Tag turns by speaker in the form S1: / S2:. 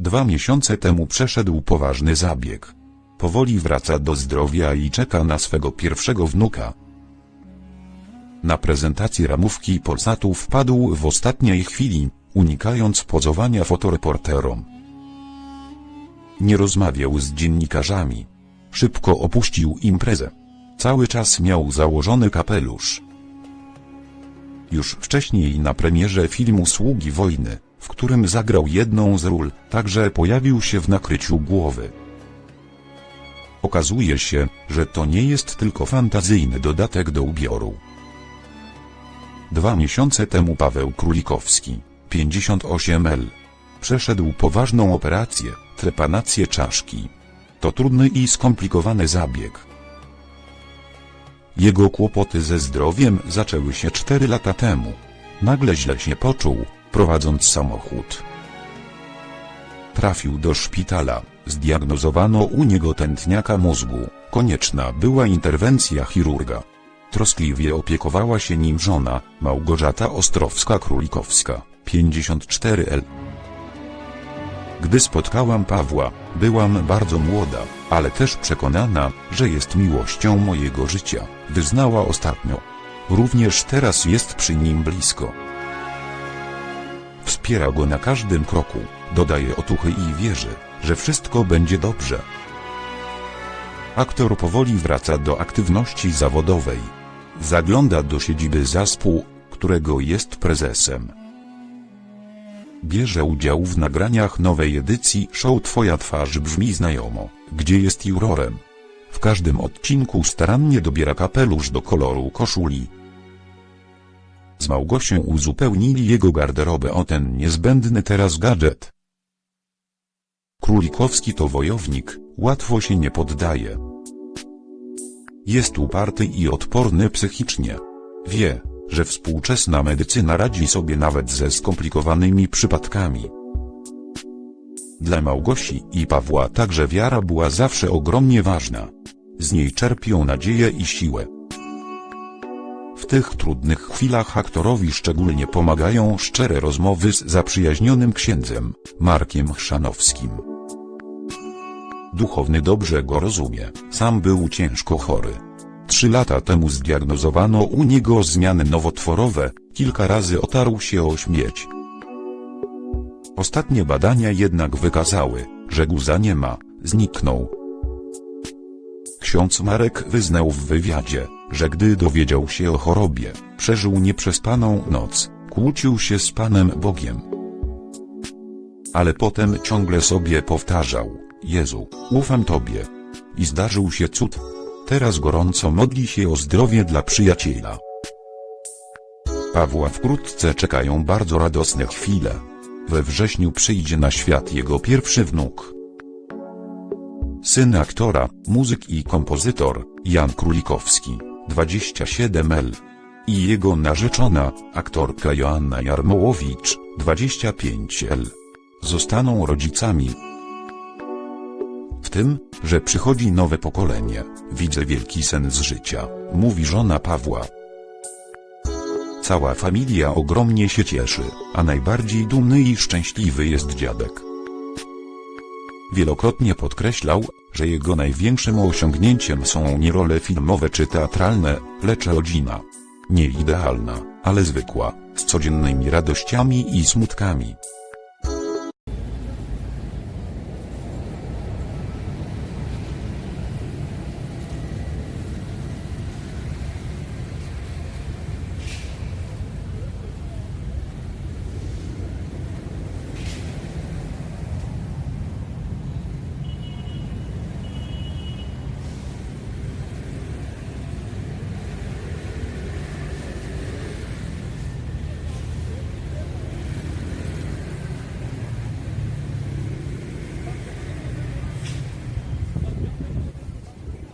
S1: Dwa miesiące temu przeszedł poważny zabieg. Powoli wraca do zdrowia i czeka na swego pierwszego wnuka. Na prezentację ramówki Polsatu wpadł w ostatniej chwili, unikając pozowania fotoreporterom. Nie rozmawiał z dziennikarzami. Szybko opuścił imprezę. Cały czas miał założony kapelusz. Już wcześniej na premierze filmu Sługi Wojny, w którym zagrał jedną z ról, także pojawił się w nakryciu głowy. Okazuje się, że to nie jest tylko fantazyjny dodatek do ubioru. Dwa miesiące temu Paweł Królikowski, 58L, przeszedł poważną operację, trepanację czaszki. To trudny i skomplikowany zabieg. Jego kłopoty ze zdrowiem zaczęły się 4 lata temu. Nagle źle się poczuł, prowadząc samochód. Trafił do szpitala, zdiagnozowano u niego tętniaka mózgu, konieczna była interwencja chirurga. Troskliwie opiekowała się nim żona, Małgorzata Ostrowska-Królikowska, 54L. Gdy spotkałam Pawła, byłam bardzo młoda, ale też przekonana, że jest miłością mojego życia, wyznała ostatnio. Również teraz jest przy nim blisko. Wspiera go na każdym kroku, dodaje otuchy i wierzy, że wszystko będzie dobrze. Aktor powoli wraca do aktywności zawodowej. Zagląda do siedziby zaspu, którego jest prezesem. Bierze udział w nagraniach nowej edycji show Twoja twarz brzmi znajomo, gdzie jest jurorem. W każdym odcinku starannie dobiera kapelusz do koloru koszuli. Z Małgosią uzupełnili jego garderobę o ten niezbędny teraz gadżet. Królikowski to wojownik, łatwo się nie poddaje. Jest uparty i odporny psychicznie. Wie, że współczesna medycyna radzi sobie nawet ze skomplikowanymi przypadkami. Dla Małgosi i Pawła także wiara była zawsze ogromnie ważna. Z niej czerpią nadzieję i siłę. Tych trudnych chwilach aktorowi szczególnie pomagają szczere rozmowy z zaprzyjaźnionym księdzem, Markiem Chrzanowskim. Duchowny dobrze go rozumie, sam był ciężko chory. Trzy lata temu zdiagnozowano u niego zmiany nowotworowe, kilka razy otarł się o śmierć. Ostatnie badania jednak wykazały, że guza nie ma, zniknął. Ksiądz Marek wyznał w wywiadzie, że gdy dowiedział się o chorobie, przeżył nieprzespaną noc, kłócił się z Panem Bogiem. Ale potem ciągle sobie powtarzał, Jezu, ufam Tobie. I zdarzył się cud. Teraz gorąco modli się o zdrowie dla przyjaciela. Pawła wkrótce czekają bardzo radosne chwile. We wrześniu przyjdzie na świat jego pierwszy wnuk. Syn aktora, muzyk i kompozytor, Jan Królikowski, 27L. I jego narzeczona, aktorka Joanna Jarmołowicz, 25L. Zostaną rodzicami. W tym, że przychodzi nowe pokolenie, widzę wielki sens życia, mówi żona Pawła. Cała familia ogromnie się cieszy, a najbardziej dumny i szczęśliwy jest dziadek. Wielokrotnie podkreślał, że jego największym osiągnięciem są nie role filmowe czy teatralne, lecz rodzina. Nie idealna, ale zwykła, z codziennymi radościami i smutkami.